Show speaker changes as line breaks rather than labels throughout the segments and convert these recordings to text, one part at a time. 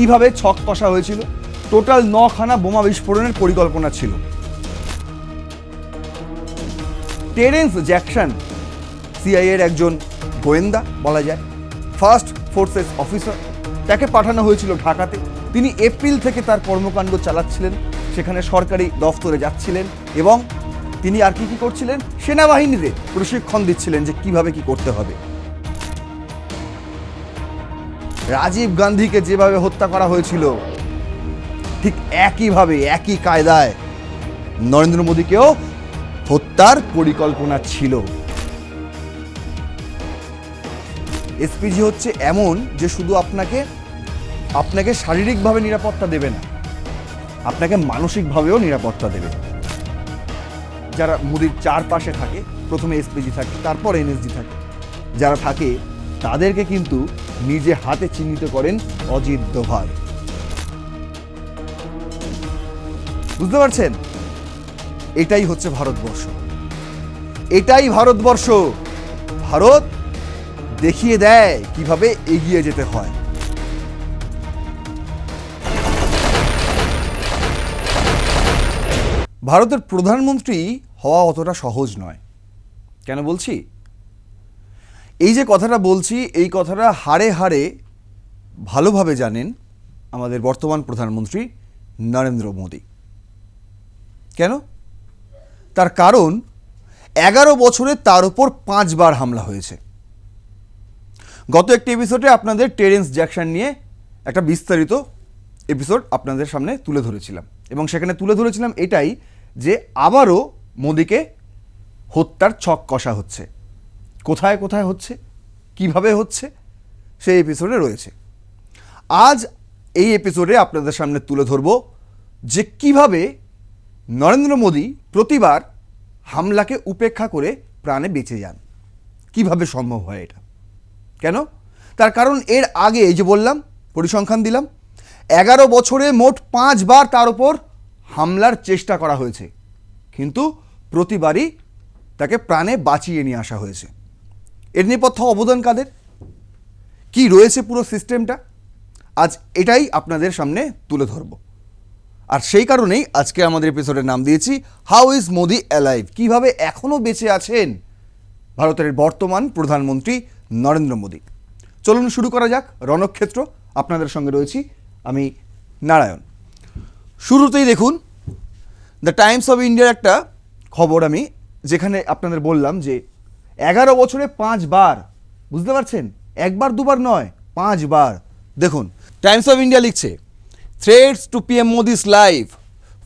কীভাবে ছক কষা হয়েছিল? টোটাল নখানা বোমা বিস্ফোরণের পরিকল্পনা ছিল। টেরেন্স জ্যাকসন সিআইএর একজন গোয়েন্দা বলা যায়, ফার্স্ট ফোর্সেস অফিসার। তাকে পাঠানো হয়েছিল ঢাকাতে। তিনি এপ্রিল থেকে তার কর্মকাণ্ড চালাচ্ছিলেন। সেখানে সরকারি দফতরে যাচ্ছিলেন এবং তিনি আর কি কি করছিলেন? সেনাবাহিনীতে প্রশিক্ষণ দিচ্ছিলেন যে কীভাবে কি করতে হবে। রাজীব গান্ধীকে যেভাবে হত্যা করা হয়েছিল, ঠিক একইভাবে, একই কায়দায় নরেন্দ্র মোদীকেও হত্যার পরিকল্পনা ছিল। এসপিজি হচ্ছে এমন যে শুধু আপনাকে আপনাকে শারীরিকভাবে নিরাপত্তা দেবে না, আপনাকে মানসিকভাবেও নিরাপত্তা দেবে। যারা মোদির চারপাশে থাকে, প্রথমে এসপিজি থাকে, তারপর এনএসজি থাকে, যারা থাকে, তাদেরকে কিন্তু নিজে হাতে চিহ্নিত করেন অজিত দোভাল। বুঝতে পারছেন? এটাই হচ্ছে ভারতবর্ষ। এটাই ভারতবর্ষ। ভারত দেখিয়ে দেয় কীভাবে এগিয়ে যেতে হয়। ভারতের প্রধানমন্ত্রী হওয়া অতটা সহজ নয়। কেন বলছি? এই যে কথাটা বলছি, এই কথাটা হাড়ে হাড়ে ভালোভাবে জানেন আমাদের বর্তমান প্রধানমন্ত্রী নরেন্দ্র মোদী। কেন? তার কারণ, এগারো বছরে তার উপর পাঁচবার হামলা হয়েছে। গত একটি এপিসোডে আপনাদের টেরেন্স জ্যাকসন নিয়ে একটা বিস্তারিত এপিসোড আপনাদের সামনে তুলে ধরেছিলাম। এবং সেখানে তুলে ধরেছিলাম এটাই যে আবারও মোদিকে হত্যার ছক কষা হচ্ছে। কোথায় কোথায় হচ্ছে? কীভাবে হচ্ছে? সেই এপিসোডে রয়েছে। আজ এই এপিসোডে আপনাদের সামনে তুলে ধরব যে কীভাবে নরেন্দ্র মোদী প্রতিবার হামলাকে উপেক্ষা করে প্রাণে বেঁচে যান। কীভাবে সম্ভব হয় এটা? কেন? তার কারণ এর আগে এই যে বললাম, পরিসংখ্যান দিলাম, এগারো বছরে মোট পাঁচবার তার উপর হামলার চেষ্টা করা হয়েছে। কিন্তু প্রতিবারই তাকে প্রাণে বাঁচিয়ে নিয়ে আসা হয়েছে। এর নেপথ্য অবদান কাদের কি রয়েছে পুরো সিস্টেমটা? আজ এটাই আপনাদের সামনে তুলে ধরব। আর সেই কারণেই আজকে আমাদের এপিসোডের নাম দিয়েছি হাউ ইজ মোদি অ্যালাইভ কীভাবে এখনও বেঁচে আছেন ভারতের বর্তমান প্রধানমন্ত্রী নরেন্দ্র মোদী? চলুন শুরু করা যাক, রণক্ষেত্র। আপনাদের সঙ্গে রয়েছি আমি নারায়ণ। শুরুতেই দেখুন দ্য টাইমস অফ ইন্ডিয়ার একটা খবর আমি, যেখানে আপনাদের বললাম যে এগারো বছরে পাঁচবার, বুঝতে পারছেন? একবার, দুবার নয়, পাঁচবার। দেখুন টাইমস অফ ইন্ডিয়া লিখছে threads to PM Modi's life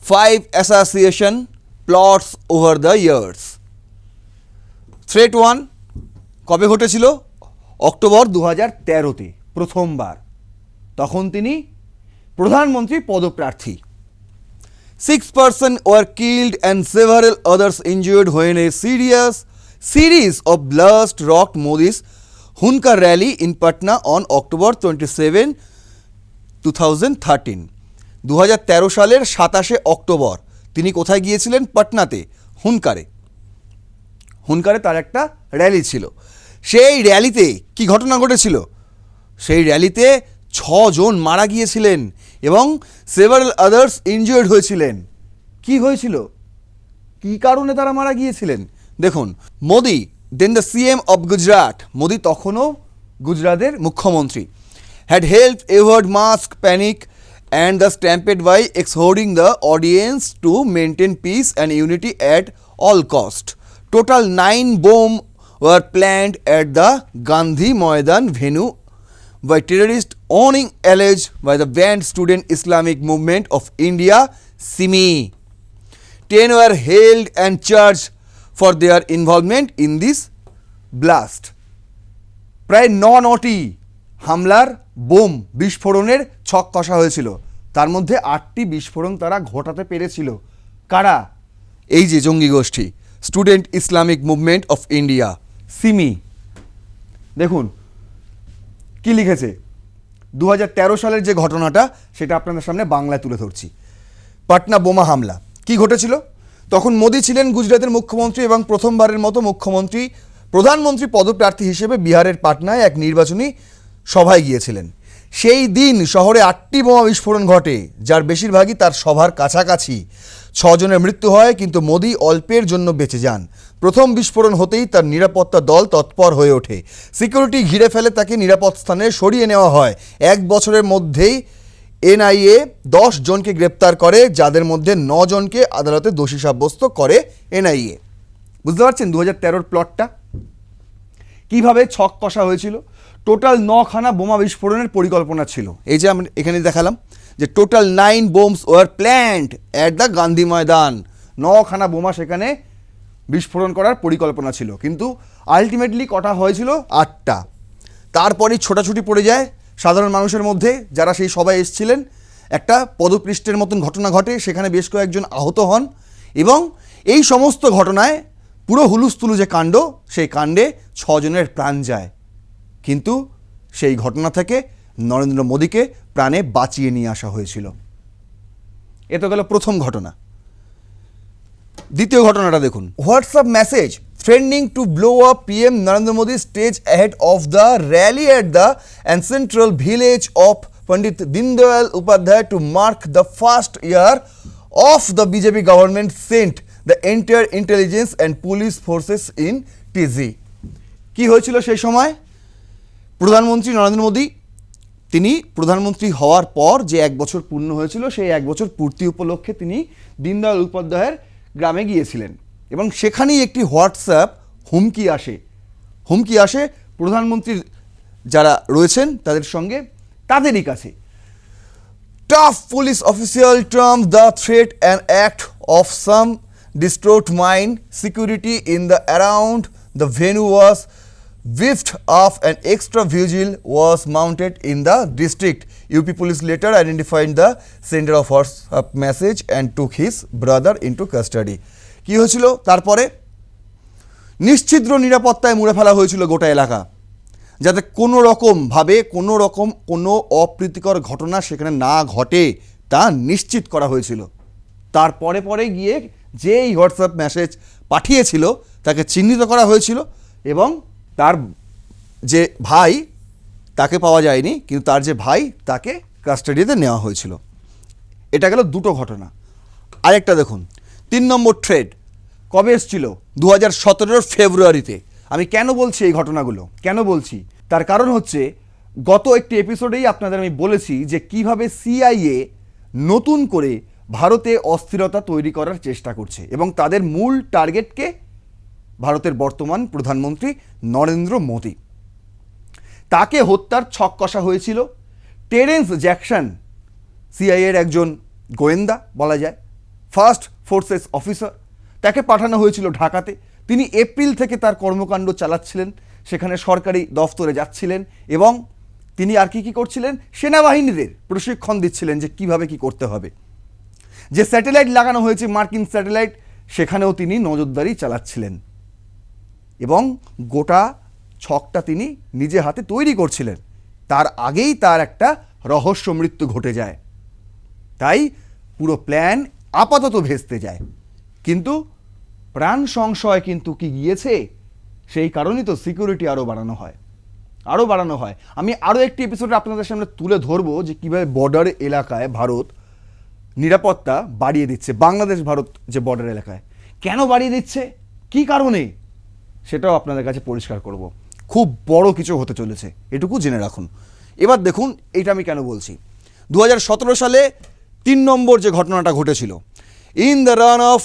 five association plots over the years threat one কবে ঘটেছিল? অক্টোবর দু হাজার তেরোতে, প্রথমবার। তখন তিনি প্রধানমন্ত্রী পদপ্রার্থী। Six person were killed and several others injured when a serious series of blast rocked Modi's Hunkar rally in Patna on October 27, 2013. 2013 সালের সাতাশে অক্টোবর তিনি কোথায় গিয়েছিলেন? পাটনাতে হুনকারে। হুনকারে তার একটা র্যালি ছিল। সেই র্যালিতে কি ঘটনা ঘটেছিল? সেই র্যালিতে ছজন মারা গিয়েছিলেন এবং সেভারাল আদার্স ইনজুয়ার্ড হয়েছিলেন। কি হয়েছিল? কি কারণে তারা মারা গিয়েছিলেন? দেখুন, Modi then the CM of Gujarat Modi তখনও গুজরাটের মুখ্যমন্ত্রী। Had help averted mass panic and the stampede by exhorting the audience to maintain peace and unity at all cost total nine bomb were planted at the Gandhi Maidan venue by terrorist owing allegiance by the banned student Islamic movement of India SIMI ten were held and charge for their involvement in this blast. প্রায় ন নটি হামলার bomb বিস্ফোরণের ছক কষা হয়েছিল। তার মধ্যে আটটি বিস্ফোরণ তারা ঘটাতে পেরেছিল। কারা? এই যে জঙ্গি গোষ্ঠী student Islamic movement of India SIMI. দেখুন, কি লিখেছে? দু হাজার তেরো সালের যে ঘটনাটা, সেটা আপনাদের সামনে বাংলায় তুলে ধরছি। পাটনা বোমা হামলা, কি ঘটেছিল? তখন মোদী ছিলেন গুজরাটের মুখ্যমন্ত্রী এবং প্রথমবারের মতো মুখ্যমন্ত্রী, প্রধানমন্ত্রী পদপ্রার্থী হিসেবে বিহারের পাটনায় এক নির্বাচনী সভায় গিয়েছিলেন। সেই দিন শহরে আটটি বোমা বিস্ফোরণ ঘটে, যার বেশিরভাগই তার সভার কাছাকাছি। ছজনের মৃত্যু হয়, কিন্তু মোদি অল্পের জন্য বেঁচে যান। প্রথম বিস্ফোরণ হতেই তার নিরাপত্তা দল তৎপর হয়ে ওঠে। সিকিউরিটি ঘিরে ফেলে তাকে নিরাপদ স্থানে সরিয়ে নেওয়া হয়। এক বছরের মধ্যেই এনআইএ দশ জনকে গ্রেপ্তার করে, যাদের মধ্যে জনকে আদালতে দোষী সাব্যস্ত করে এনআইএ। বুঝতে পারছেন দু হাজার তেরোর প্লটটা কীভাবে ছক কষা হয়েছিল? টোটাল নখানা বোমা বিস্ফোরণের পরিকল্পনা ছিল। এই যে আমরা এখানে দেখালাম যে total nine bombs were plant at the Gandhi Maidan নখানা বোমা সেখানে বিস্ফোরণ করার পরিকল্পনা ছিল। কিন্তু আলটিমেটলি কটা হয়েছিল? আটটা। তারপরেই ছোটাছুটি পড়ে যায়। সাধারণ মানুষের মধ্যে যারা সেই সবাই এসেছিলেন, একটা পদপৃষ্ঠের মতন ঘটনা ঘটে, সেখানে বেশ কয়েকজন আহত হন এবং এই সমস্ত ঘটনায় পুরো হুলুস্থুলু যে কাণ্ড, সেই কাণ্ডে ছজনের প্রাণ যায়। কিন্তু সেই ঘটনা থেকে নরেন্দ্র মোদীকে প্রাণে বাঁচিয়ে নিয়ে আসা হয়েছিল। এ তো গেল প্রথম ঘটনা। দ্বিতীয় ঘটনাটা দেখুন। WhatsApp message threatening to blow up PM Narendra Modi stage ahead of the rally at the and central village of Pandit Deendayal Upadhyay to mark the first year of the BJP government sent the entire intelligence and police forces in tizzy কি হয়েছিল সেই সময়? প্রধানমন্ত্রী নরেন্দ্র মোদী, তিনি প্রধানমন্ত্রী হওয়ার পর যে এক বছর পূর্ণ হয়েছিল, সেই এক বছর পূর্তি উপলক্ষে তিনি দীনদয়াল উপাধ্যায়ের গ্রামে গিয়েছিলেন এবং সেখানেই একটি হোয়াটসঅ্যাপ হুমকি আসে। হুমকি আসে, প্রধানমন্ত্রীর যারা রয়েছেন তাদের সঙ্গে, তাদেরই কাছে। Top police official term the threat and act of some distraught mind security in the around the venue was whiffed of and extra vigil was mounted in the district up police later identified the sender of whatsapp message and took his brother into custody. কি হয়েছিল? তারপরে নিশ্ছিদ্র নিরাপত্তায় মুড়ে ফেলা হয়েছিল গোটা এলাকা। যাতে কোনো রকমভাবে কোনো রকম কোনো অপ্রীতিকর ঘটনা সেখানে না ঘটে তা নিশ্চিত করা হয়েছিল। তারপরে পরে গিয়ে যেই হোয়াটসঅ্যাপ মেসেজ পাঠিয়েছিল তাকে চিহ্নিত করা হয়েছিল এবং তার যে ভাই তাকে পাওয়া যায়নি, কিন্তু তার যে ভাই তাকে কাস্টাডিতে নেওয়া হয়েছিল। এটা গেল দুটো ঘটনা। আরেকটা দেখুন, তিন নম্বর ট্রেড কবে এসছিল? দু হাজার সতেরোর ফেব্রুয়ারিতে। আমি কেন বলছি এই ঘটনাগুলো? কেন বলছি? তার কারণ হচ্ছে, গত একটি এপিসোডেই আপনাদের আমি বলেছি যে কীভাবে সিআইএ নতুন করে ভারতে অস্থিরতা তৈরি করার চেষ্টা করছে এবং তাদের মূল টার্গেটকে ভারতের বর্তমান প্রধানমন্ত্রী নরেন্দ্র মোদী। তাকে হত্যার ছক কষা হয়েছিল। টেরেন্স জ্যাকসন, সিআইএর একজন গোয়েন্দা বলা যায়, ফার্স্ট ফোর্সেস অফিসার। তাকে পাঠানো হয়েছিল ঢাকাতে। তিনি এপ্রিল থেকে তার কর্মকাণ্ড চালাচ্ছিলেন, সেখানে সরকারি দফতরে যাচ্ছিলেন এবং তিনি আর কি কী করছিলেন? সেনাবাহিনীদের প্রশিক্ষণ দিচ্ছিলেন যে কীভাবে কি করতে হবে। যে স্যাটেলাইট লাগানো হয়েছে, মার্কিন স্যাটেলাইট, সেখানেও তিনি নজরদারি চালাচ্ছিলেন। এবং গোটা ছকটা তিনি নিজে হাতে তৈরি করছিলেন। তার আগেই তার একটা রহস্য মৃত্যু ঘটে যায়। তাই পুরো প্ল্যান আপাতত ভেস্তে যায়। কিন্তু প্রাণ সংশয় কিন্তু কি গিয়েছে, সেই কারণেই তো সিকিউরিটি আরও বাড়ানো হয়। আরও বাড়ানো হয়। আমি আরও একটি এপিসোডে আপনাদের সামনে তুলে ধরবো যে কীভাবে বর্ডার এলাকায় ভারত নিরাপত্তা বাড়িয়ে দিচ্ছে, বাংলাদেশ ভারত যে বর্ডার এলাকায়। কেন বাড়িয়ে দিচ্ছে? কি কারণে? সেটাও আপনাদের কাছে পরিষ্কার করব। খুব বড় কিছু হতে চলেছে। এটুকু জেনে রাখুন। এবার দেখুন, এইটা আমি কেন বলছি? দু হাজার সতেরো সালে তিন নম্বর যে ঘটনাটা ঘটেছিল in the run of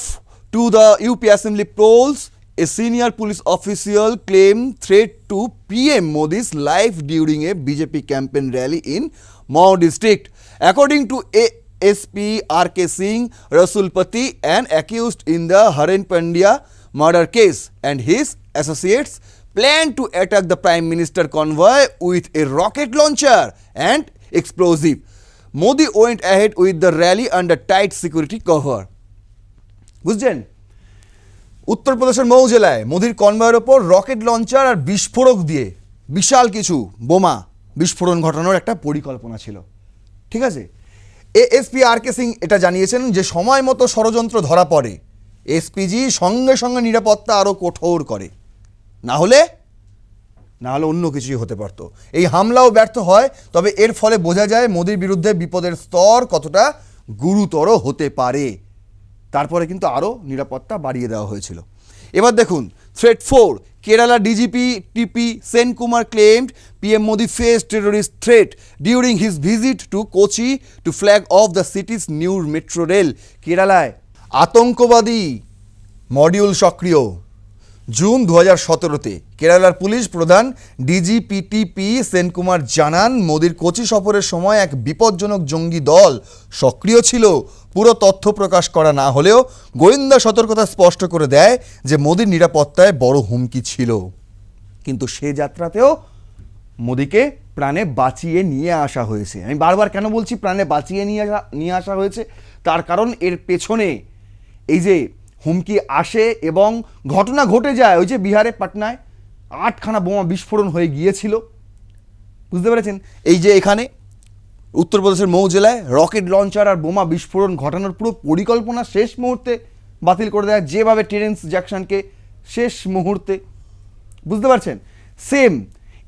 to the UP assembly polls a senior police official claim threat to PM Modi's life during a BJP campaign rally in Mau district according to a SP R K Singh Rasulpati and accused in the Haren Pandya murder case and his associates planned to attack the Prime Minister convoy with a rocket launcher and explosive. Modi went ahead with the rally under tight security cover. বুঝছেন? উত্তরপ্রদেশের মৌ জেলায় মোদির কনভয়ের ওপর rocket launcher আর বিস্ফোরক দিয়ে বিশাল কিছু বোমা বিস্ফোরণ ঘটানোর একটা পরিকল্পনা ছিল। ঠিক আছে? এএসপি আর কে সিং এটা জানিয়েছেন যে সময় মতো ষড়যন্ত্র ধরা পড়ে। এসপিজি সঙ্গে সঙ্গে নিরাপত্তা আরও কঠোর করে। না হলে না হলে অন্য কিছুই হতে পারতো। এই হামলাও ব্যর্থ হয়, তবে এর ফলে বোঝা যায় মোদির বিরুদ্ধে বিপদের স্তর কতটা গুরুতর হতে পারে। তারপরে কিন্তু আরও নিরাপত্তা বাড়িয়ে দেওয়া হয়েছিল। এবার দেখুন threat four Kerala DGP TP Sen Kumar claimed PM Modi face terrorist threat during his visit to Kochi to flag off the city's new metro rail কেরালায় আতঙ্কবাদী মডিউল সক্রিয়। জুন দু হাজার সতেরোতে কেরালার পুলিশ প্রধান ডিজিপিটিপি সেনকুমার জানান, মোদির কোচি সফরের সময় এক বিপজ্জনক জঙ্গি দল সক্রিয় ছিল। পুরো তথ্য প্রকাশ করা না হলেও গোয়েন্দা সতর্কতা স্পষ্ট করে দেয় যে মোদির নিরাপত্তায় বড় হুমকি ছিল। কিন্তু সে যাত্রাতেও মোদিকে প্রাণে বাঁচিয়ে নিয়ে আসা হয়েছে। আমি বারবার কেন বলছি প্রাণে বাঁচিয়ে নিয়ে আসা নিয়ে আসা হয়েছে? তার কারণ এর পেছনে এই যে হুমকি আসে এবং ঘটনা ঘটে যায়। ওই যে বিহারে পাটনায় আটখানা বোমা বিস্ফোরণ হয়ে গিয়েছিল। বুঝতে পেরেছেন? এই যে এখানে উত্তরপ্রদেশের মৌ জেলায় রকেট লঞ্চার আর বোমা বিস্ফোরণ ঘটানোর পুরো পরিকল্পনা শেষ মুহূর্তে বাতিল করে দেয়। যেভাবে টেরেন্স জ্যাকসনকে শেষ মুহূর্তে, বুঝতে পারছেন? সেম,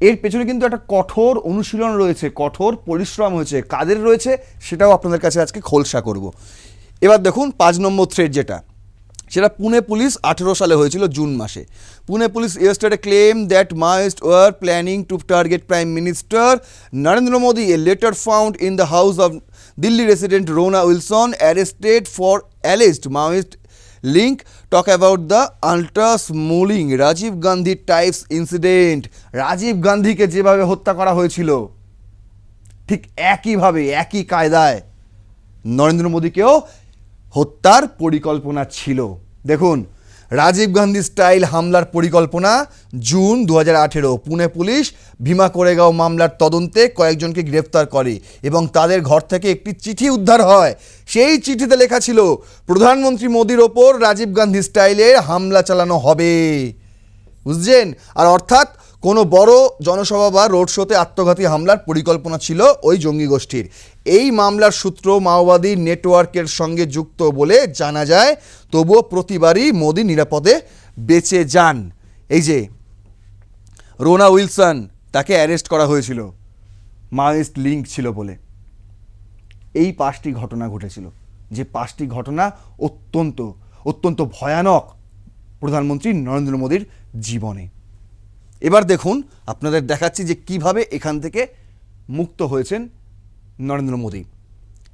এর পেছনে কিন্তু একটা কঠোর অনুশীলন রয়েছে, কঠোর পরিশ্রম হয়েছে। কাদের রয়েছে সেটাও আপনাদের কাছে আজকে খোলসা করব। এবার দেখুন পাঁচ নম্বর থ্রেড যেটা। সেটা পুনে পুলিশ আঠেরো সালে হয়েছিল জুন মাসে। Pune police yesterday claim that Maoists were planning to target prime minister Narendra Modi a letter found in the house of Delhi resident Rona Wilson arrested for alleged Maoist link talk about the ultras mulling Rajiv Gandhi type incident Rajiv গান্ধীকে যেভাবে হত্যা করা হয়েছিল, ঠিক একইভাবে, একই কায়দায় নরেন্দ্র মোদীকেও হত্যার পরিকল্পনা ছিল। দেখুন, রাজীব গান্ধী স্টাইল হামলার পরিকল্পনা, জুন দু হাজার আঠেরো, পুনে পুলিশ ভীমা কোরেগাঁও মামলার তদন্তে কয়েকজনকে গ্রেফতার করে এবং তাদের ঘর থেকে একটি চিঠি উদ্ধার হয়। সেই চিঠিতে লেখা ছিল, প্রধানমন্ত্রী মোদীর ওপর রাজীব গান্ধী স্টাইলের হামলা চালানো হবে। বুঝছেন আর অর্থাৎ, কোনো বড় জনসভা বা রোড শোতে আত্মঘাতী হামলার পরিকল্পনা ছিল ওই জঙ্গি গোষ্ঠীর। এই মামলার সূত্র মাওবাদী নেটওয়ার্কের সঙ্গে যুক্ত বলে জানা যায়, তবুও প্রতিবারই মোদি নিরাপদে বেঁচে যান। এই যে, রোনা উইলসন, তাকে অ্যারেস্ট করা হয়েছিল। মাওয়িস্ট লিঙ্ক ছিল বলে। এই পাঁচটি ঘটনা ঘটেছিল। যে পাঁচটি ঘটনা অত্যন্ত অত্যন্ত ভয়ানক প্রধানমন্ত্রী নরেন্দ্র মোদীর জীবনে। এবার দেখুন, আপনাদের দেখাচ্ছি যে কীভাবে এখান থেকে মুক্ত হয়েছেন নরেন্দ্র মোদী।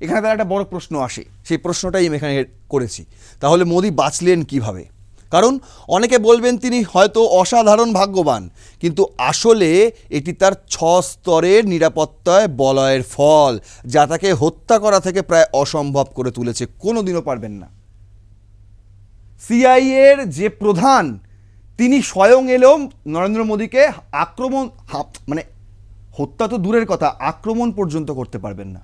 এখানে তার একটা বড় প্রশ্ন আসে। সেই প্রশ্নটাই আমি এখানে করেছি। তাহলে মোদী বাঁচলেন কীভাবে? কারণ অনেকে বলবেন তিনি হয়তো অসাধারণ ভাগ্যবান, কিন্তু আসলে এটি তার ছ স্তরের নিরাপত্তায় বলয়ের ফল, যা তাকে হত্যা করা থেকে প্রায় অসম্ভব করে তুলেছে। কোনো দিনও পারবেন না। সিআইএর যে প্রধান, তিনি স্বয়ং এলেও নরেন্দ্র মোদীকে আক্রমণ মানে হত্যা তো দূরের কথা, আক্রমণ পর্যন্ত করতে পারবেন না।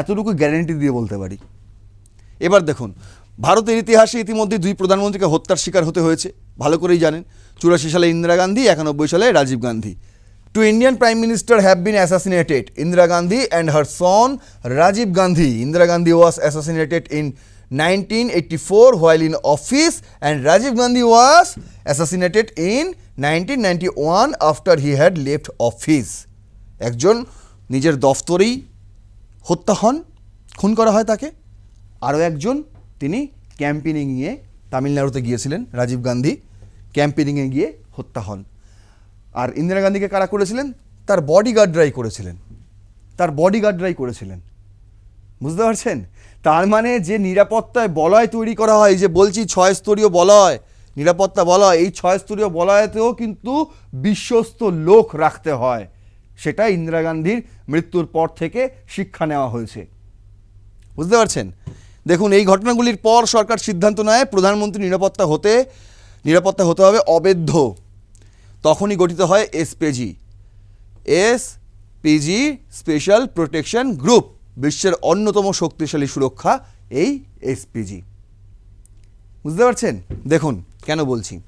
এতটুকু গ্যারেন্টি দিয়ে বলতে পারি। এবার দেখুন, ভারতের ইতিহাসে ইতিমধ্যে দুই প্রধানমন্ত্রীকে হত্যার শিকার হতে হয়েছে, ভালো করেই জানেন। চুরাশি সালে ইন্দিরা গান্ধী, একানব্বই সালে Rajiv Gandhi. Two Indian prime minister have been assassinated Indira Gandhi and her son Rajiv Gandhi. Indira Gandhi was assassinated in 1984 while in office and Rajiv Gandhi was assassinated in 1991 after he had left office. একজন নিজের দফতরেই হত্যা হন, খুন করা হয় তাকে। আরও একজন, তিনি ক্যাম্পেনিং গিয়ে তামিলনাড়ুতে গিয়েছিলেন, রাজীব গান্ধী ক্যাম্পেনিংয়ে গিয়ে হত্যা হন। আর ইন্দিরা গান্ধীকে কারা করেছিলেন? তার বডিগার্ডরাই করেছিলেন। তার বডিগার্ডরাই করেছিলেন। বুঝতে পারছেন? তার মানে যে নিরাপত্তায় বলয় তৈরি করা হয় যে বলছি ছয় স্তরীয় বলয়, নিরাপত্তা বলয়, এই ছয় স্তরীয় বলয়তেও কিন্তু বিশ্বস্ত লোক রাখতে হয়। সেটা ইন্দিরা গান্ধীর মৃত্যুর পর থেকে শিক্ষা নেওয়া হয়েছে। বুঝতে পারছেন? দেখুন, এই ঘটনাগুলির পর সরকার সিদ্ধান্ত নেয় প্রধানমন্ত্রী নিরাপত্তা হতে নিরাপত্তা হতে হবে অবেধ্য। তখনই গঠিত হয় SPG. S PG special protection group, বিশ্বের অন্যতম শক্তিশালী সুরক্ষা, এই এসপিজি। বুঝতে পারছেন? দেখুন, কেন বলছি।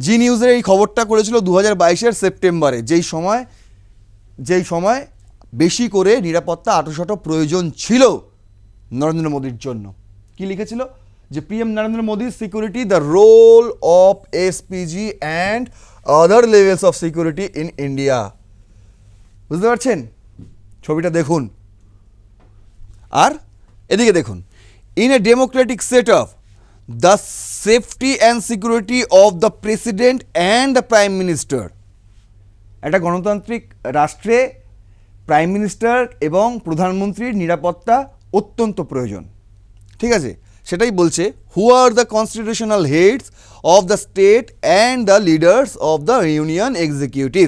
জি নিউজের এই খবরটা করেছিল দু হাজার বাইশের সেপ্টেম্বরে। যেই সময় যেই সময় বেশি করে নিরাপত্তা আটোশাটো প্রয়োজন ছিল নরেন্দ্র মোদীর জন্য। কি লিখেছিল? যে PM Narendra Modi security the role of SPG and other levels of security in India বুঝতে পারছেন? ছবিটা দেখুন। আর এদিকে দেখুন। In a democratic set of the safety and security of the president and the prime minister একটা গণতান্ত্রিক রাষ্ট্রে প্রাইম মিনিস্টার এবং প্রধানমন্ত্রীর নিরাপত্তা অত্যন্ত প্রয়োজন। ঠিক আছে? সেটাই বলছে who are the constitutional heads of the state and the leaders of the union executive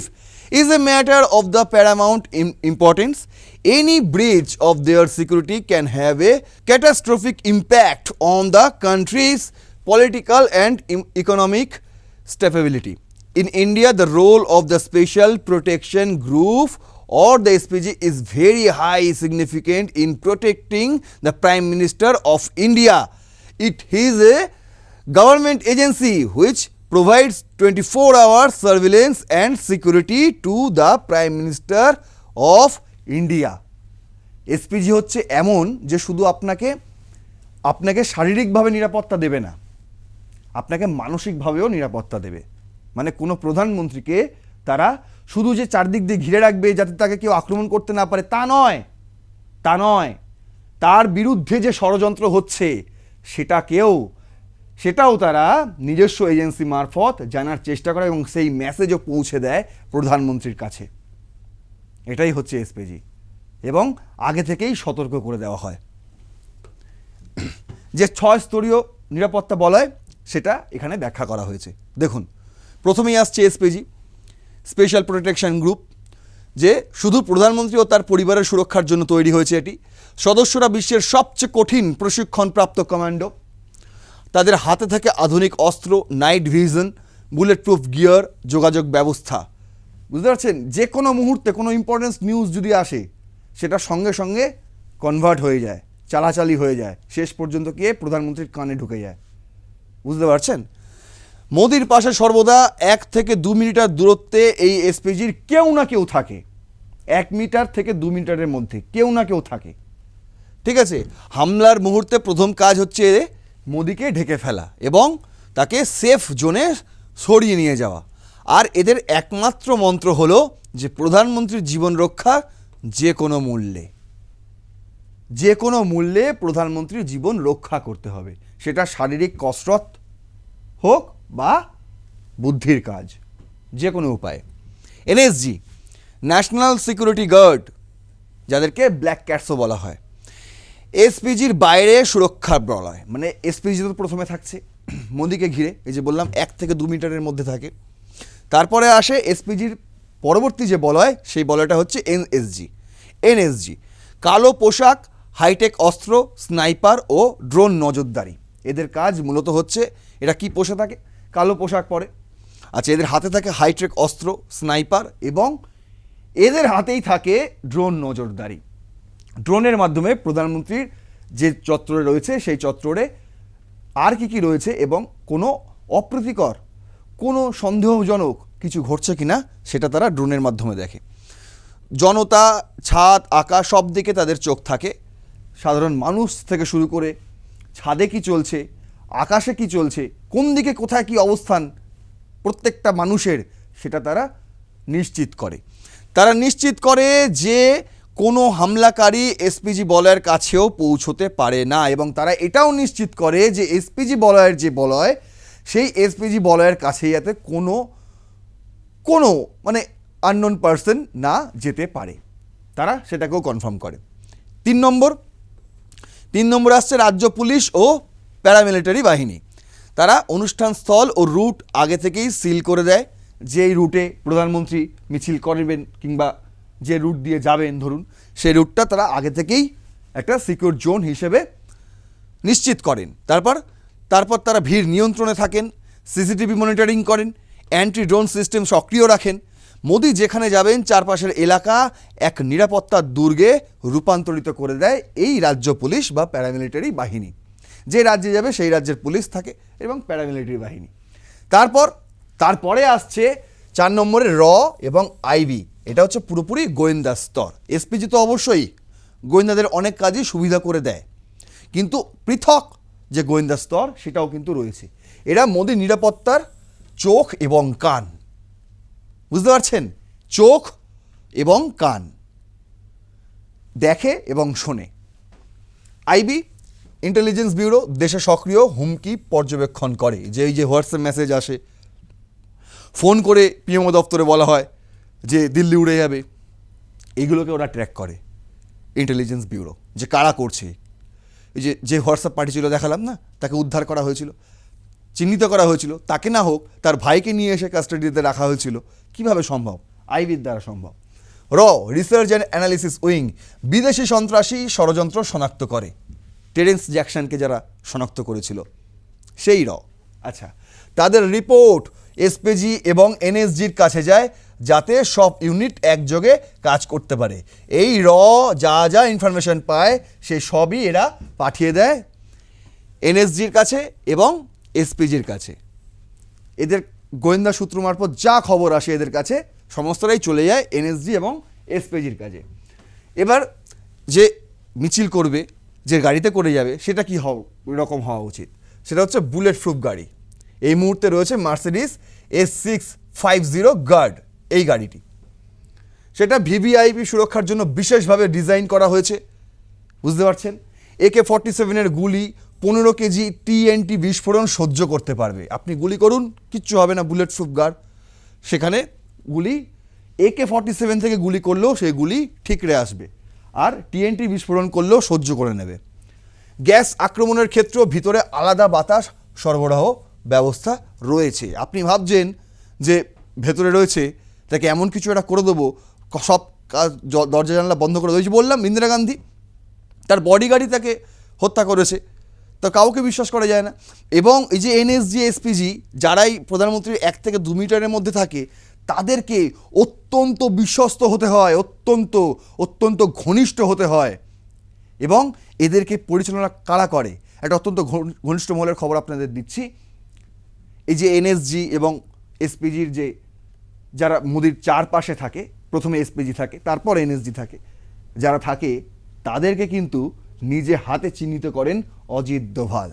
is a matter of the paramount importance. Any breach of their security can have a catastrophic impact on the country's political and economic stability. In India, the role of the Special Protection Group or the SPG is very high significant in protecting the Prime Minister of India. It is a government agency which provides 24 hour surveillance and security to the Prime Minister of India. SPG হচ্ছে এমন যে শুধু আপনাকে আপনাকে শারীরিকভাবে নিরাপত্তা দেবে না, আপনাকে মানসিকভাবেও নিরাপত্তা দেবে। মানে কোনো প্রধানমন্ত্রীকে তারা শুধু যে চারদিক দিয়ে ঘিরে রাখবে যাতে তাকে কেউ আক্রমণ করতে না পারে, তা নয় তা নয়। তার বিরুদ্ধে যে ষড়যন্ত্র হচ্ছে, সেটাকেও, সেটাও তারা নিজস্ব এজেন্সি মারফত জানার চেষ্টা করে এবং সেই মেসেজও পৌঁছে দেয় প্রধানমন্ত্রীর কাছে। এটাই হচ্ছে এসপিজি এবং আগে থেকেই সতর্ক করে দেওয়া হয়। যে ছয় স্তরীয় নিরাপত্তা বলয়, সেটা এখানে ব্যাখ্যা করা হয়েছে। দেখুন, প্রথমেই আসছে এসপিজি স্পেশাল প্রোটেকশন গ্রুপ যে শুধু প্রধানমন্ত্রী ও তার পরিবারের সুরক্ষার জন্য তৈরি হয়েছে এটি। সদস্যরা বিশ্বের সবচেয়ে কঠিন প্রশিক্ষণপ্রাপ্ত কমান্ডো। তাদের হাতে থাকে আধুনিক অস্ত্র, night vision bullet proof gear, যোগাযোগ ব্যবস্থা। বুঝতে পারছেন? যে কোনো মুহূর্তে কোনো ইম্পর্টেন্স নিউজ যদি আসে, সেটা সঙ্গে সঙ্গে কনভার্ট হয়ে যায়, চালাচালি হয়ে যায়, শেষ পর্যন্ত গিয়ে প্রধানমন্ত্রীর কানে ঢুকে যায়। বুঝতে পারছেন? মোদির পাশে সর্বদা এক থেকে দু মিটার দূরত্বে এই এসপিজির কেউ না কেউ থাকে। এক মিটার থেকে দু মিটারের মধ্যে কেউ না কেউ থাকে। ঠিক আছে? হামলার মুহূর্তে প্রথম কাজ হচ্ছে মোদিকে ঢেকে ফেলা এবং তাকে সেফ জোনে সরিয়ে নিয়ে যাওয়া। আর এদের একমাত্র মন্ত্র হলো যে প্রধানমন্ত্রীর জীবন রক্ষা যে কোনো মূল্যে। যে কোনো মূল্যে প্রধানমন্ত্রীর জীবন রক্ষা করতে হবে। সেটা শারীরিক কসরত হোক বা বুদ্ধির কাজ, যে কোনো উপায়ে। এনএসজি, ন্যাশনাল সিকিউরিটি গার্ড, যাদেরকে ব্ল্যাক ক্যাটসও বলা হয়। এসপিজির বাইরে সুরক্ষা বলয় মানে এসপিজি তো প্রথমে থাকছে। মোদিকে ঘিরে, এই যে বললাম, এক থেকে দু মিটারের মধ্যে থাকে। তারপরে আসে এসপিজির পরবর্তী যে বলয় সেই বলয়টা হচ্ছে এনএসজি। এনএসজি, কালো পোশাক, হাইটেক অস্ত্র, স্নাইপার ও ড্রোন নজরদারি। এদের কাজ মূলত হচ্ছে, এরা কি পোষে থাকে? কালো পোশাক পরে। আচ্ছা এদের হাতে থাকে হাইটেক অস্ত্র, স্নাইপার এবং এদের হাতেই থাকে ড্রোন নজরদারি। ড্রোনের মাধ্যমে প্রধানমন্ত্রীর যে চত্বরে রয়েছে, সেই চত্বরে আর কি কি রয়েছে এবং কোনো অপ্রীতিকর কোনো সন্দেহজনক কিছু ঘটছে কিনা সেটা তারা ড্রোনের মাধ্যমে দেখে। জনতা, ছাদ, আকাশ সব দিকে তাদের চোখ থাকে। সাধারণ মানুষ থেকে শুরু করে ছাদে কি চলছে, আকাশে কি চলছে, কোন দিকে কোথায় কি অবস্থান, প্রত্যেকটা মানুষের সেটা তারা নিশ্চিত করে। তারা নিশ্চিত করে যে কোনো হামলাকারী এসপিজি বলয়ের কাছেও পৌঁছতে পারে না এবং তারা এটাও নিশ্চিত করে যে এসপিজি বলয়ের যে বলয় সেই এসপিজি বলয়ের কাছে যাতে কোনো কোনো মানে আননোন পার্সন না যেতে পারে। তারা সেটাকেও কনফার্ম করে। তিন নম্বর তিন নম্বর আসছে রাজ্য পুলিশ ও প্যারামিলিটারি বাহিনী। তারা অনুষ্ঠান স্থল ও রুট আগে থেকেই সিল করে দেয়। যে রুটে প্রধানমন্ত্রী মিছিল করবেন কিংবা যে রুট দিয়ে যাবেন, ধরুন, সেই রুটটা তারা আগে থেকেই একটা সিকিউর জোন হিসেবে নিশ্চিত করেন। তারপর তারপর তারা ভিড় নিয়ন্ত্রণে থাকেন, সিসিটিভি মনিটরিং করেন অ্যান্টি ড্রোন সিস্টেম সক্রিয় রাখেন। মোদি যেখানে যাবেন, চারপাশের এলাকা এক নিরাপত্তার দুর্গে রূপান্তরিত করে দেয় এই রাজ্য পুলিশ বা প্যারামিলিটারি বাহিনী। যে রাজ্যে যাবে, সেই রাজ্যের পুলিশ থাকে এবং প্যারামিলিটারি বাহিনী। তারপর, তারপরে আসছে চার নম্বরে র এবং আইবি এটা হচ্ছে পুরোপুরি গোয়েন্দা স্তর। এসপিজি তো অবশ্যই গোয়েন্দাদের অনেক কাজই সুবিধা করে দেয়। কিন্তু পৃথক যে গোয়েন্দা স্তর, সেটাও কিন্তু রয়েছে। এরা মোদি নিরাপত্তার চোখ এবং কান। বুঝতে পারছেন? চোখ এবং কান। দেখে এবং শোনে। আইবি ইন্টেলিজেন্স ব্যুরো দেশে সক্রিয়, হুমকি পর্যবেক্ষণ করে। যে এই যে হোয়াটসঅ্যাপ মেসেজ আসে, ফোন করে পিএমও দপ্তরে বলা হয় যে দিল্লি উড়ে যাবে। এইগুলোকে ওরা ট্র্যাক করে। ইন্টেলিজেন্স ব্যুরো যে কারা করছে এই যে যে হোয়াটসঅ্যাপ পার্টি ছিল দেখালাম না? তাকে উদ্ধার করা হয়েছিল। চিহ্নিত করা হয়েছিল। তাকে না হোক, তার ভাইকে নিয়ে এসে কাস্টাডিতে রাখা হয়েছিল। কীভাবে সম্ভব? আইবির দ্বারা সম্ভব। র রিসার্চ অ্যান্ড অ্যানালিসিস উইং। বিদেশি সন্ত্রাসী ষড়যন্ত্র শনাক্ত করে। টেরেন্স জ্যাকসনকে যারা শনাক্ত করেছিল। সেই র। আচ্ছা তাদের রিপোর্ট এসপিজি এবং এনএসজির কাছে যায়। যাতে সব ইউনিট একযোগে কাজ করতে পারে। এই র যা যা ইনফরমেশন পায়, সে সবই এরা পাঠিয়ে দেয় এনএসজির কাছে এবং এসপিজির কাছে। এদের গোয়েন্দা সূত্র মারফত যা খবর আসে এদের কাছে, সমস্তটাই চলে যায় এনএসজি এবং এসপিজির কাছে এবার যে মিছিল করবে, যে গাড়িতে করে যাবে, সেটা কী হওয়া রকম হওয়া উচিত। সেটা হচ্ছে বুলেট প্রুফ গাড়ি। এই মুহূর্তে রয়েছে Mercedes S six five zero guard এই গাড়িটি। সেটা ভিভিআইপি সুরক্ষার জন্য বিশেষভাবে ডিজাইন করা হয়েছে। বুঝতে পারছেন? একে ফর্টি সেভেনের গুলি পনেরো কেজি টিএনটি বিস্ফোরণ সহ্য করতে পারবে। আপনি গুলি করুন, কিচ্ছু হবে না, বুলেট প্রুফ গার্ড সেখানে গুলি একে ফর্টি সেভেন থেকে গুলি করলেও সেই গুলি ঠিকরে আসবে আর টিএনটি বিস্ফোরণ করলেও সহ্য করে নেবে। গ্যাস আক্রমণের ক্ষেত্রেও ভিতরে আলাদা বাতাস সরবরাহ ব্যবস্থা রয়েছে। আপনি ভাবছেন যে ভেতরে রয়েছে তাকে এমন কিছু একটা করে দেবো, সব কাজ দরজা জানলা বন্ধ করে দিয়েছি বললাম, ইন্দিরা গান্ধী, তার বডিগার্ডই তাকে হত্যা করেছে। তো কাউকে বিশ্বাস করা যায় না। এবং এই যে এনএসজি এসপিজি যারাই প্রধানমন্ত্রীর এক থেকে দু মিটারের মধ্যে থাকে, তাদেরকে অত্যন্ত বিশ্বস্ত হতে হয়, অত্যন্ত অত্যন্ত ঘনিষ্ঠ হতে হয়। এবং এদেরকে পরিচালনা কারা করে? একটা অত্যন্ত ঘন- ঘনিষ্ঠ মহলের খবর আপনাদের দিচ্ছি। এই যে এনএসজি এবং এসপিজির যে যারা মোদির চারপাশে থাকে, প্রথমে এসপিজি থাকে, তারপর এনএসজি থাকে, যারা থাকে, তাদেরকে কিন্তু নিজে হাতে চিহ্নিত করেন অজিত দোভাল।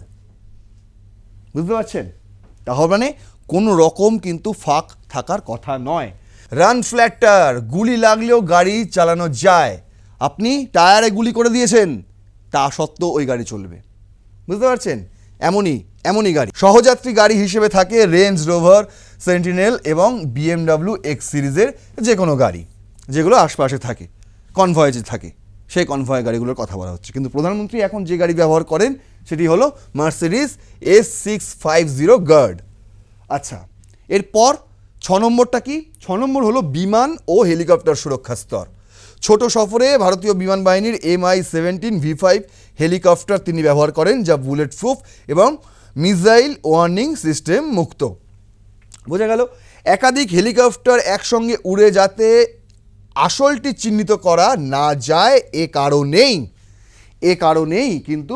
বুঝতে পারছেন? তাহলে মানে কোনো রকম কিন্তু ফাঁক থাকার কথা নয়। রান ফ্ল্যাটার গুলি লাগলেও গাড়ি চালানো যায়। আপনি টায়ারে গুলি করে দিয়েছেন, তা সত্ত্বেও ওই গাড়ি চলবে। বুঝতে পারছেন? এমনই এমনই গাড়ি। সহযাত্রী গাড়ি হিসেবে থাকে রেঞ্জ রোভার সেন্টিনেল এবং বিএমডাব্লিউ এক্স সিরিজের যে কোনো গাড়ি, যেগুলো আশপাশে থাকে, কনভয়েজে থাকে, সেই কনভয় গাড়িগুলোর কথা বলা হচ্ছে। কিন্তু প্রধানমন্ত্রী এখন যে গাড়ি ব্যবহার করেন, সেটি হলো Mercedes S six five zero guard আচ্ছা এরপর ছ নম্বরটা কি? ছ নম্বর হলো বিমান ও হেলিকপ্টার সুরক্ষা স্তর। ছোট সফরে ভারতীয় বিমান বাহিনীর MI seventeen V five helicopter তিনি ব্যবহার করেন, যা বুলেট প্রুফ এবং মিসাইল ওয়ার্নিং সিস্টেম মুক্ত। বোঝা গেল, একাধিক হেলিকপ্টার একসঙ্গে উড়ে যাতে আসলটি চিহ্নিত করা না যায়, এ কারণেই এ কারণেই কিন্তু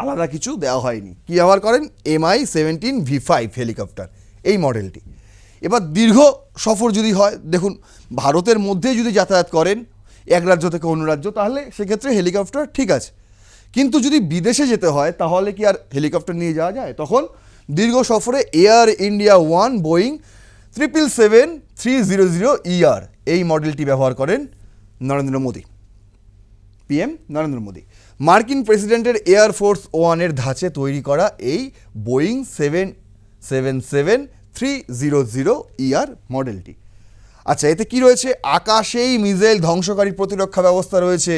আলাদা কিছু দেওয়া হয়নি। কী ব্যবহার করেন? MI seventeen V five helicopter, এই মডেলটি। এবার দীর্ঘ সফর যদি হয়, দেখুন, ভারতের মধ্যে যদি যাতায়াত করেন এক রাজ্য থেকে অন্য রাজ্য, তাহলে সেক্ষেত্রে হেলিকপ্টার ঠিক আছে। কিন্তু যদি বিদেশে যেতে হয়, তাহলে কি আর হেলিকপ্টার নিয়ে যাওয়া যায়? তখন দীর্ঘ সফরে Air India one Boeing triple seven three zero zero ER এই মডেলটি ব্যবহার করেন নরেন্দ্র মোদী। পিএম নরেন্দ্র মোদী। মার্কিন প্রেসিডেন্টের এয়ারফোর্স ওয়ানের ধাঁচে তৈরি করা এই Boeing seven seven seven three zero zero ER মডেলটি আচ্ছা এতে কি রয়েছে? আকাশেই মিসাইল ধ্বংসকারী প্রতিরক্ষা ব্যবস্থা রয়েছে।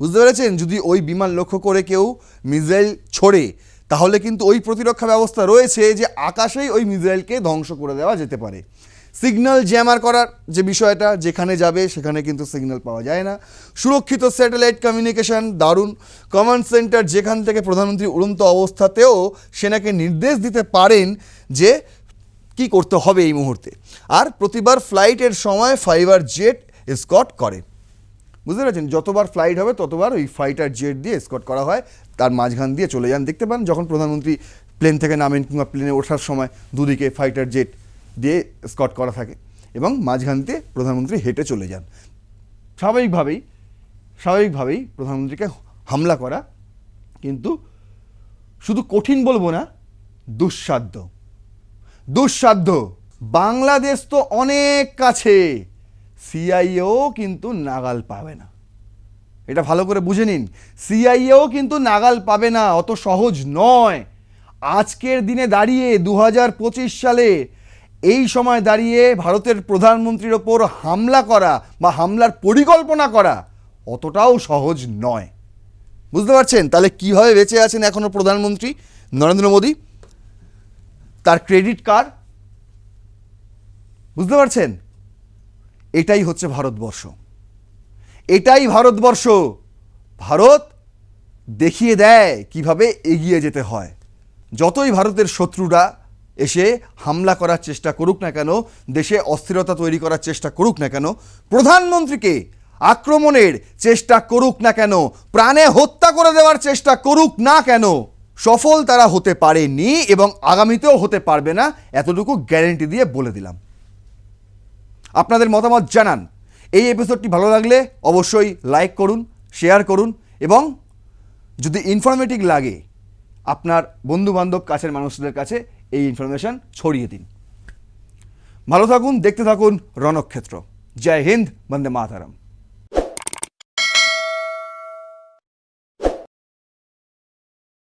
বুঝতে পেরেছেন? যদি ওই বিমান লক্ষ্য করে কেউ মিসাইল ছোড়ে তাহলে কিন্তু ওই প্রতিরক্ষা ব্যবস্থা রয়েছে যে আকাশেই ওই মিসাইলকে ধ্বংস করে দেওয়া যেতে পারে। সিগন্যাল জ্যামার করার যে বিষয়টা, যেখানে যাবে, সেখানে কিন্তু সিগন্যাল পাওয়া যায় না। সুরক্ষিত স্যাটেলাইট কমিউনিকেশন, দারুণ কমান্ড সেন্টার যেখান থেকে প্রধানমন্ত্রী উড়ন্ত অবস্থাতেও সেনাকে নির্দেশ দিতে পারেন যে কি করতে হবে এই মুহূর্তে। আর প্রতিবার ফ্লাইটের সময় ফাইবার জেট স্কট করে। বুঝতে পেরেছেন? যতবার ফ্লাইট হবে, ততবার ওই ফাইটার জেট দিয়ে স্কট করা হয়। তার মাঝখান দিয়ে চলে যান। দেখতে পান যখন প্রধানমন্ত্রী প্লেন থেকে নামেন কিংবা প্লেনে ওঠার সময় দুদিকে ফাইটার জেট দিয়ে স্কট করা থাকে এবং মাঝখান দিয়ে প্রধানমন্ত্রী হেঁটে চলে যান। স্বাভাবিকভাবেই স্বাভাবিকভাবেই প্রধানমন্ত্রীকে হামলা করা কিন্তু শুধু কঠিন বলব না, দুঃসাধ্য। দুঃসাধ্য। বাংলাদেশ তো অনেক কাছে। সিআইএও কিন্তু নাগাল পাবে না। এটা ভালো করে বুঝে নিন। সিআইএও কিন্তু নাগাল পাবে না, অত সহজ নয়। আজকের দিনে দাঁড়িয়ে দু হাজার পঁচিশ সালে এই সময় দাঁড়িয়ে ভারতের প্রধানমন্ত্রীর ওপর হামলা করা বা হামলার পরিকল্পনা করা অতটাও সহজ নয়। বুঝতে পারছেন? তাহলে কীভাবে বেঁচে আছেন এখনও প্রধানমন্ত্রী নরেন্দ্র মোদী? তার ক্রেডিট কার্ড। বুঝতে পারছেন? এটাই হচ্ছে ভারতবর্ষ। এটাই ভারতবর্ষ। ভারত দেখিয়ে দেয় কীভাবে এগিয়ে যেতে হয়। যতই ভারতের শত্রুরা এসে হামলা করার চেষ্টা করুক না কেন, দেশে অস্থিরতা তৈরি করার চেষ্টা করুক না কেন, প্রধানমন্ত্রীকে আক্রমণের চেষ্টা করুক না কেন, প্রাণে হত্যা করে দেওয়ার চেষ্টা করুক না কেন, সফল তারা হতে পারেনি এবং আগামীতেও হতে পারবে না, এতটুকু গ্যারেন্টি দিয়ে বলে দিলাম। আপনাদের মতামত জানান। এই এপিসোডটি ভালো লাগলে অবশ্যই লাইক করুন শেয়ার করুন এবং যদি ইনফরমেটিভ লাগে, আপনার বন্ধুবান্ধব, কাছের মানুষদের কাছে এই ইনফরমেশান ছড়িয়ে দিন। ভালো থাকুন, দেখতে থাকুন রণক্ষেত্র। জয় হিন্দ, বন্দে মাতারাম।